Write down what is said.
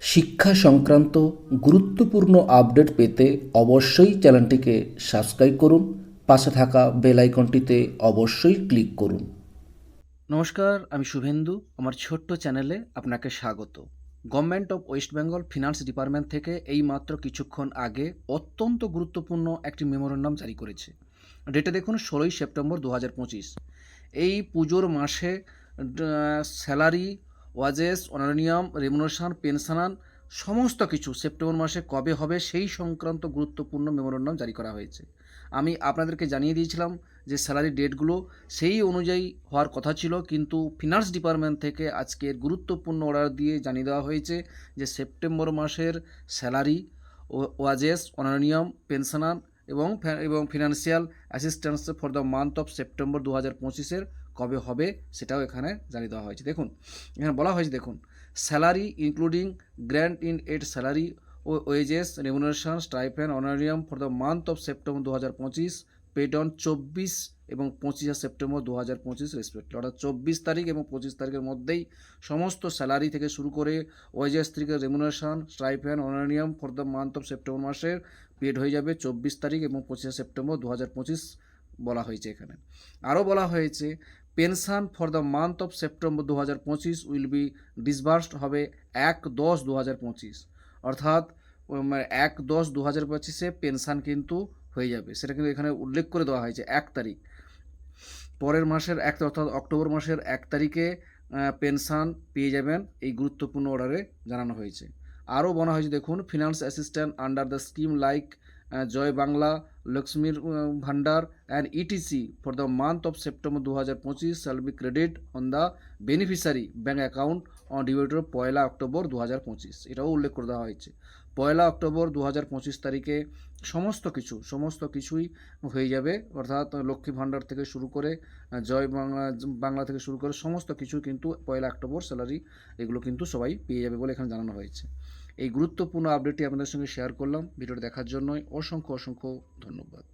শিক্ষা সংক্রান্ত গুরুত্বপূর্ণ আপডেট পেতে অবশ্যই চ্যানেলটিকে সাবস্ক্রাইব করুন, পাশে থাকা বেল আইকনটিতে অবশ্যই ক্লিক করুন। নমস্কার, আমি শুভেন্দু। আমার ছোট্ট চ্যানেলে আপনাকে স্বাগত। Government of West Bengal finance department থেকে এই মাত্র কিছুক্ষণ আগে অত্যন্ত গুরুত্বপূর্ণ একটি মেমোরেন্ডাম জারি করেছে। ডেটে দেখুন, ষোলোই সেপ্টেম্বর দু হাজার পঁচিশ। এই পুজোর মাসে স্যালারি ওয়াজেস অনারিয়াম রেমুনেশন পেনশনান সমস্ত কিছু সেপ্টেম্বর মাসে কবে হবে সেই সংক্রান্ত গুরুত্বপূর্ণ মেমোরেন্ডাম জারি করা হয়েছে। আমি আপনাদেরকে জানিয়ে দিয়েছিলাম যে স্যালারি ডেটগুলো সেই অনুযায়ী হওয়ার কথা ছিল, কিন্তু ফিনান্স ডিপার্টমেন্ট থেকে আজকের গুরুত্বপূর্ণ অর্ডার দিয়ে জানিয়ে দেওয়া হয়েছে যে সেপ্টেম্বর মাসের স্যালারি ওয়াজেস অনারিয়াম পেনশনার এবং এবং financial assistance for the month of September দু হাজার পঁচিশের কবে হবে সেটাও এখানে জানিয়ে দেওয়া হয়েছে। দেখুন, এখানে বলা হয়েছে, দেখুন salary including grant in aid salary O wages remuneration stipend honorarium for the month of September দু হাজার পঁচিশ পেড অন চব্বিশ এবং পঁচিশে সেপ্টেম্বর দু হাজার পঁচিশ রেসপেক্ট অর্থাৎ চব্বিশ তারিখ এবং পঁচিশ তারিখের মধ্যেই সমস্ত স্যালারি থেকে শুরু করে ওয়েজেস থেকে remuneration stipend honorarium for the month of September মাসের পেড হয়ে যাবে চব্বিশ তারিখ এবং পঁচিশে সেপ্টেম্বর দু হাজার পঁচিশ বলা হয়েছে এখানে। আরও বলা হয়েছে pension for the month of September দু হাজার পঁচিশ উইল বি ডিসবার্সড হবে এক দশ দু হাজার পঁচিশ। অর্থাৎ এক দশ দু হাজার পঁচিশে পেনশন কিন্তু হয়ে যাবে। সেটা কিন্তু এখানে উল্লেখ করে দেওয়া হয়েছে, এক তারিখ। পরের মাসের এক অর্থাৎ অক্টোবর মাসের এক তারিখে পেনশন পেয়ে যাবেন এই গুরুত্বপূর্ণ অর্ডারে জানানো হয়েছে। আরও বলা হয়েছে, দেখুন, finance assistant under the scheme like Joy Bangla Lakshmir Bhandar and etc for the month of September দু হাজার পঁচিশ shall be credit on the beneficiary bank account on divided Poila October দু হাজার পঁচিশ এটাও উল্লেখ করে দেওয়া হয়েছে। পয়লা অক্টোবর দু হাজার পঁচিশ তারিখে সমস্ত কিছু, সমস্ত কিছুই হয়ে যাবে। অর্থাৎ লক্ষ্মী ভাণ্ডার থেকে শুরু করে জয় বাংলা বাংলা থেকে শুরু করে সমস্ত কিছু কিন্তু পয়লা অক্টোবর স্যালারি এগুলো কিন্তু সবাই পেয়ে যাবে বলে এখানে জানানো হয়েছে। এই গুরুত্বপূর্ণ আপডেটটি আপনাদের সঙ্গে শেয়ার করলাম। ভিডিওটি দেখার জন্য অসংখ্য অসংখ্য ধন্যবাদ